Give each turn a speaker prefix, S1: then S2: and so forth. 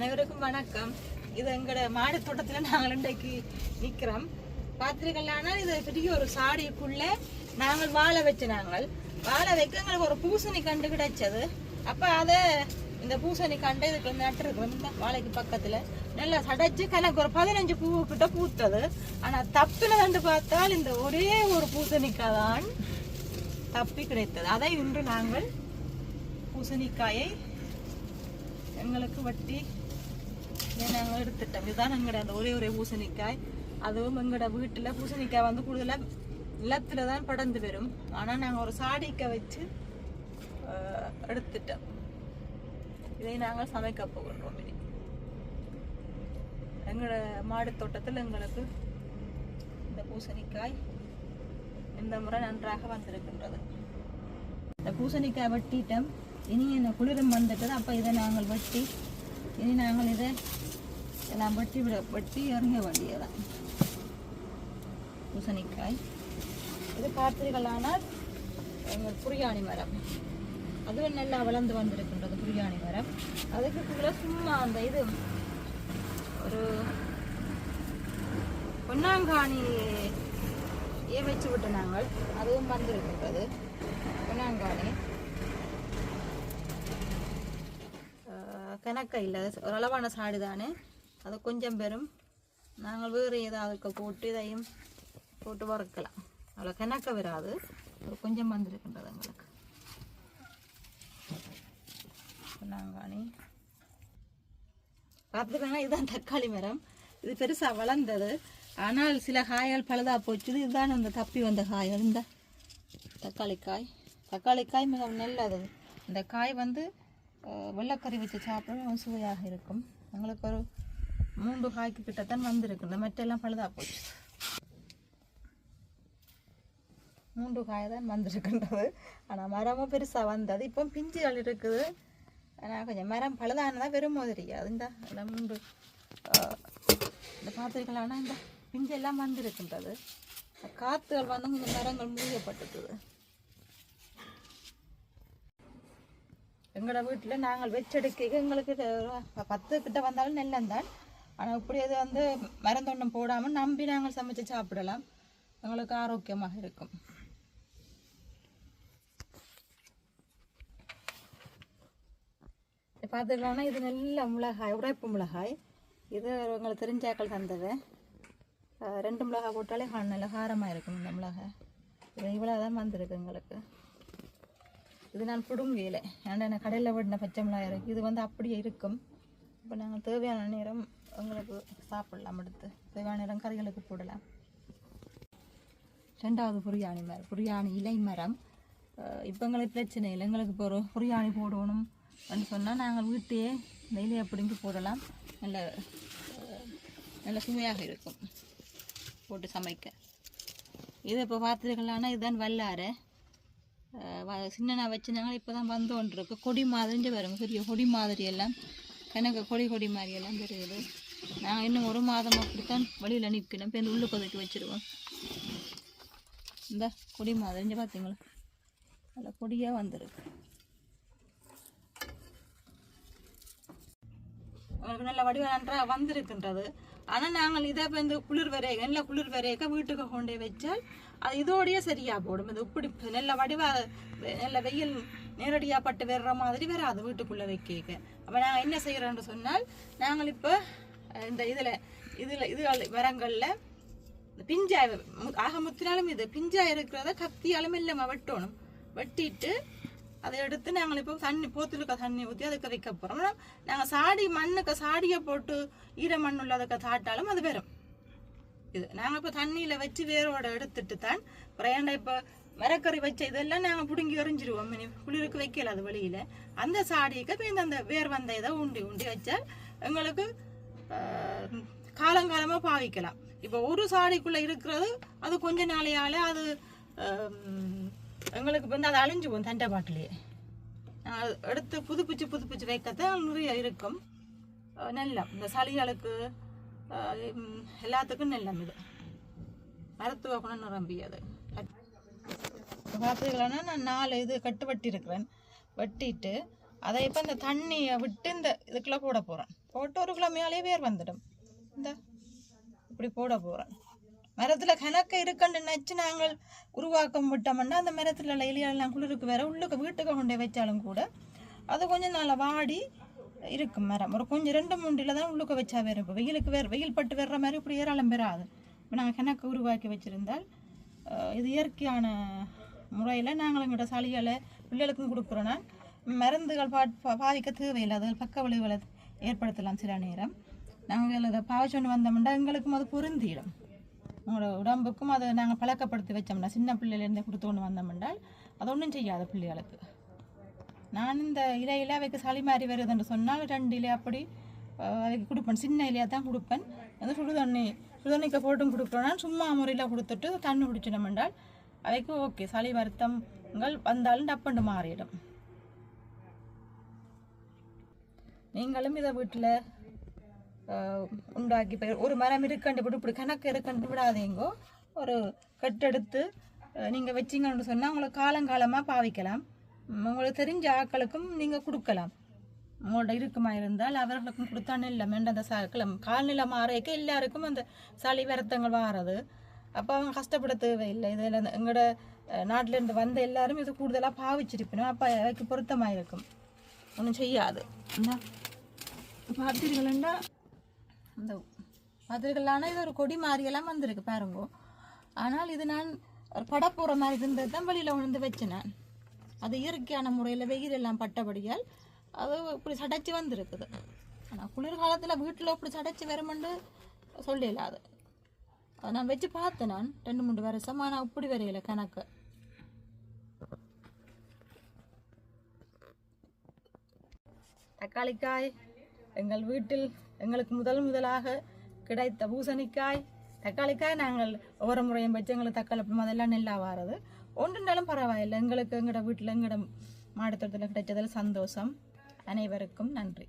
S1: அனைவருக்கும் வணக்கம். இது எங்களோட மாடி தோட்டத்தில் நாங்கள் இன்றைக்கு நிற்கிறோம் பார்த்துருக்கலாம் இது பெரிய ஒரு சாடிக்குள்ளே நாங்கள் வாழை வச்சு நாங்கள். வாழை வைக்க எங்களுக்கு ஒரு பூசணி கண்டு கிடைச்சது. அப்போ அதை இந்த பூசணி கண்டு இதுக்கு நட்டுருக்கிறோம். இந்த வாழைக்கு பக்கத்தில். நல்லா சடைச்சு கணக்கு ஒரு பதினஞ்சு பூ கிட்ட பூத்தது. ஆனால் தப்பின வந்து பார்த்தால் இந்த ஒரே ஒரு பூசணிக்காய் தான் தப்பி கிடைத்தது. அதை இன்று நாங்கள் பூசணிக்காயை எங்களுக்கு வட்டி நாங்கள் எடுத்துட்டோம் இதுதான் எங்களோட அந்த ஒரே ஒரே பூசணிக்காய் அதுவும் எங்களோட வீட்டில் பூசணிக்காய் வந்து கூடுதலாக நிலத்தில் தான் படர்ந்து வரும் ஆனால் நாங்கள் ஒரு சாடிக்க வச்சு எடுத்துட்டோம் இதை நாங்கள் சமைக்க போகின்றோம் இனி எங்களோட மாடு தோட்டத்தில் எங்களுக்கு இந்த பூசணிக்காய் இந்த முறை நன்றாக வந்திருக்கின்றது இந்த பூசணிக்காய் வெட்டிட்டோம் இனி என்ன குளிரும் வந்துட்டது அப்போ இதை நாங்கள் வெட்டி இனி நாங்கள் இதை எல்லாம் வெட்டி விட வெட்டி இறங்க வேண்டியதான் பூசணிக்காய். இது பார்த்தீர்களானால் எங்கள் புரியாணி மரம். அதுவும் நல்லா வளர்ந்து வந்திருக்கின்றது புரியாணி மரம். அதுக்கு கீழே சும்மா அந்த இது ஒரு பொன்னாங்காணி ஏ வச்சு விட்டு நாங்கள். அதுவும் வந்திருக்கின்றது பொன்னாங்காணி. கணக்கை கணக்க இல்லை ஒரு அளவான சாடு தானே அது கொஞ்சம் பெரும் நாங்கள் வேறு ஏதாவது போட்டு இதையும் போட்டு வறுக்கலாம் அவ்வளோ கணக்க வராது ஒரு கொஞ்சம் வந்திருக்கின்றது எங்களுக்கு பொன்னாங்காணி பார்த்துக்கோங்க இதுதான் தக்காளி மரம் இது பெருசாக வளர்ந்தது ஆனால் சில காய்கள் பழுதா போச்சு இதுதான் அந்த தப்பி வந்த காய்கள் இந்த தக்காளி காய் தக்காளி காய் மிகவும் நல்லது இந்த காய் வந்து வெள்ளக்கறி வச்சு சாப்பிடவும் சுவையாக இருக்கும் எங்களுக்கு ஒரு மூன்று காய்க்கு கிட்டத்தான் வந்திருக்கு இந்த மெட்டெல்லாம் பழுதா போச்சு. மூன்று காய் தான் வந்திருக்கின்றது. ஆனால் மரமும் பெருசாக வந்தது. இப்போ பிஞ்சுகள் இருக்குது. ஆனால் கொஞ்சம் மரம் பழுதானதான் வெறும் மாதிரி. இந்த இந்த மூன்று ஆஹ், இந்த பார்த்துருக்கலாம்னா இந்த பிஞ்செல்லாம் வந்திருக்கின்றது. காற்றுகள் வந்து கொஞ்சம் மரங்கள் மூழ்கப்பட்டுக்குது எங்களோட வீட்டில் நாங்கள் வச்செடுக்க எங்களுக்கு பத்து கிட்ட வந்தாலும் நெல்லந்தான் ஆனால் இப்படி இது வந்து மருந்தொன்றும் போடாமல் நம்பி நாங்கள் சமைச்சு சாப்பிடலாம். எங்களுக்கு ஆரோக்கியமாக இருக்கும். பார்த்துக்கலாம்னா இது நல்ல மிளகாய் உடைப்பு மிளகாய். இது உங்களுக்கு தெரிஞ்சாக்கள் தந்தது. ரெண்டு மிளகாய் போட்டாலே நல்ல காரமாக இருக்கும் இந்த மிளகாய். இது இவ்வளோ தான் வந்திருக்கு எங்களுக்கு. இது நான் பிடுங்கல ஏன்னா என்ன கடையில் விடின பச்சை மிளகாய் இருக்குது இது வந்து அப்படியே இருக்கும். இப்போ நாங்கள் தேவையான நேரம் எங்களுக்கு சாப்பிடலாம் எடுத்து தேவையான கறிகளுக்கு போடலாம். ரெண்டாவது புரியாணி மரம். புரியாணி இலை மரம். இப்போ எங்களுக்கு பிரச்சனை இல்லை. எங்களுக்கு இப்போ ஒரு புரியாணி போடணும் சொன்னால் நாங்கள் வீட்டையே இந்த இலையை பிடுங்கி போடலாம். நல்ல நல்ல சுமையாக இருக்கும். போட்டு சமைக்க. இது இப்போ பார்த்துருக்கலாம்னா இதுதான் வல்லாறு. வ- சின்னனா வச்சு நாங்கள் இப்போ தான் வந்து கொடி மாதிரிஞ்சு வரும் பெரிய கொடி மாதிரி எல்லாம் கணக்கு கொடி கொடி மாதிரியெல்லாம் தெரியுது. நாங்கள் இன்னும் ஒரு மாதம் அப்படித்தான் வழியில் நிற்கணும். இப்போ இந்த உள்ளுக்கு ஒதுக்கி வச்சுருவோம். இந்த கொடி மாதிரிஞ்சு பார்த்தீங்களா நல்ல கொடியாக வந்திருக்கு. உங்களுக்கு நல்ல வடிவம் நன்றாக வந்திருக்கின்றது. ஆனால் நாங்கள் இதை இப்போ இந்த குளிர் வரைக நல்ல குளிர் விரையக்க வீட்டுக்கு கொண்டு வச்சால் அது இதோடையே சரியாக போடும். இது இப்படி நல்ல வடிவா நல்ல வெயில் நேரடியாக பட்டு வர்ற மாதிரி வராது வீட்டுக்குள்ளே வைக்க அப்போ நாங்கள் என்ன செய்கிறோம்னு சொன்னால் நாங்கள் இப்போ இந்த இதில் இதில் இது மரங்களில் இந்த பிஞ்சாய் மு- ஆக முத்தினாலும் இது பிஞ்சாய் இருக்கிறத கத்தியாலும் இல்லாமல் வெட்டணும். வெட்டிட்டு அதை எடுத்து நாங்கள் இப்போ தண்ணி போத்துலுக்க தண்ணி ஊற்றி அதுக்கு வைக்க போகிறோம் நாங்கள் சாடி மண்ணுக்கு சாடியை போட்டு ஈர மண் உள்ளதுக்கு தாட்டாலும் அது வரும் இது நாங்கள் இப்போ தண்ணியில் வச்சு வேரோட எடுத்துட்டு தான் ஏன்டா இப்போ மரக்கறி வச்ச இதெல்லாம் நாங்கள் பிடுங்கி எறிஞ்சிருவோம். மினி குளிருக்கு வைக்கல அது வெளியில். அந்த சாடிக்கு இப்போ இந்த அந்த வேர் வந்த இதை உண்டி உண்டி வச்சால் எங்களுக்கு காலங்காலமாக பாவிக்கலாம். இப்போ ஒரு சாடிக்குள்ளே இருக்கிறது அது கொஞ்ச நாளையால் அது எங்களுக்கு எங்களுக்கு வந்து அது அழிஞ்சு போகும் தண்டை பாட்டிலேயே நாங்கள் எடுத்து புதுப்பிச்சு புதுப்பிச்சு வைக்கத்தான் நிறைய இருக்கும். நெல்லம். இந்த சளிகளுக்கு எல்லாத்துக்கும் நெல்லம் இது. மருத்துவ குணம் நிரம்பியது பார்த்தீங்களா நான் நாலு இது கட்டு வெட்டி இருக்கிறேன் வெட்டிட்டு அதை இப்போ இந்த தண்ணியை விட்டு இந்த இதுக்குள்ளே போட போகிறேன். போட்டு ஒரு கிலோ மேலேயே வேர் வந்துடும். இந்த இப்படி போட போகிறேன். மரத்தில் கணக்கு இருக்குன்னு நினச்சி நாங்கள் உருவாக்கம் விட்டோம்னா அந்த மரத்தில் உள்ள இலையெல்லாம் குளிருக்கு வேற உள்ளுக்கு வீட்டுக்கு கொண்டு போய் வச்சாலும் கூட அது கொஞ்சம் நாளை வாடி இருக்கும் மரம். ஒரு கொஞ்சம் ரெண்டு மூன்றில் தான் உள்ளுக்கு வச்சா வேறு இப்போ வெயிலுக்கு வேறு வெயில் பட்டு வர்ற மாதிரி இப்படி ஏராளம் பெறாது. இப்போ நாங்கள் கணக்கு உருவாக்கி வச்சுருந்தால் இது இயற்கையான முறையில் நாங்கள் எங்களோட சளிகளை பிள்ளைகளுக்கும் கொடுக்குறோன்னா மருந்துகள் பா பா- பாதிக்க தேவையில்லை. அது பக்க விளைவுகளை ஏற்படுத்தலாம் சில நேரம். நாங்கள் அதை பாவச்சொண்டு வந்தோம்னா எங்களுக்கும் அது பொருந்திடும். உங்களோட உடம்புக்கும் அதை நாங்கள் பழக்கப்படுத்தி வச்சோம்னா சின்ன பிள்ளையிலேருந்து கொடுத்து கொண்டு என்றால் அது ஒன்றும் செய்யாது பிள்ளைகளுக்கு. நான் இந்த இலையில அவைக்கு சளி மாதிரி வருதுன்னு சொன்னால் ரெண்டு இலை அப்படி அதுக்கு கொடுப்பேன். சின்ன இலையாக தான் கொடுப்பேன். அது சுடு தண்ணி சுடு தண்ணிக்க போட்டும் கொடுக்குறோன்னா சும்மா முறையில் கொடுத்துட்டு தண்ணி குடிச்சிடும் என்றால் அவைக்கு ஓகே. சளி வருத்தங்கள் வந்தாலும் டப்பண்டு மாறிடும். நீங்களும் இதை வீட்டில் உண்டாக்கி போய் ஒரு மரம் இருக்கண்டு விட்டு இப்படி கணக்கு இருக்கண்டு விடாதீங்கோ ஒரு கட்டெடுத்து நீங்கள் வச்சிங்கன்னு சொன்னால் உங்களை காலங்காலமாக பாவிக்கலாம். உங்களுக்கு தெரிஞ்ச ஆக்களுக்கும் நீங்கள் கொடுக்கலாம். உங்களோட இருக்குமா இருந்தால் அவர்களுக்கும் கொடுத்தான்னு இல்லை. மெண்ட அந்த ச கால்நிலை மாறையக்க எல்லாருக்கும் அந்த சளி வருத்தங்கள் வாரது. அப்போ அவங்க கஷ்டப்பட தேவையில்லை. இதில் எங்களோட நாட்டிலேருந்து வந்த எல்லாரும் இது கூடுதலாக பாவிச்சிருப்பினோம் அப்போ அதுக்கு பொருத்தமாக இருக்கும் ஒன்றும் செய்யாது. என்ன? பார்த்தீர்கள்னா இந்த மதுர்களான இது ஒரு கொடி மாதிரியெல்லாம் வந்திருக்கு பாருங்க. ஆனால் இது நான் ஒரு படப்புற மாதிரி இருந்தது தான் வெளியில் உணர்ந்து வச்சேன் அது இயற்கையான முறையில் வெயில் எல்லாம் பட்டபடியால் அது இப்படி சடைச்சி வந்திருக்குது. ஆனால் குளிர்காலத்தில் வீட்டில் இப்படி சடைச்சி வருமெண்டு சொல்லல அது. அதை நான் வச்சு பார்த்தேன் நான். ரெண்டு மூணு வருஷம் ஆனால் இப்படி வரையில கணக்கு. தக்காளிக்காய் எங்கள் வீட்டில் எங்களுக்கு முதல் முதலாக கிடைத்த பூசணிக்காய் தக்காளிக்காய் நாங்கள் ஒவ்வொரு முறையும் வச்சு எங்களுக்கு தக்காளி அதெல்லாம் நெல்லா வாரது. ஒன்றுனாலும் பரவாயில்லை. எங்களுக்கு எங்களோட வீட்டில் எங்களோட மாடத்தோட்டத்தில் கிடைச்சதில் சந்தோஷம். அனைவருக்கும் நன்றி.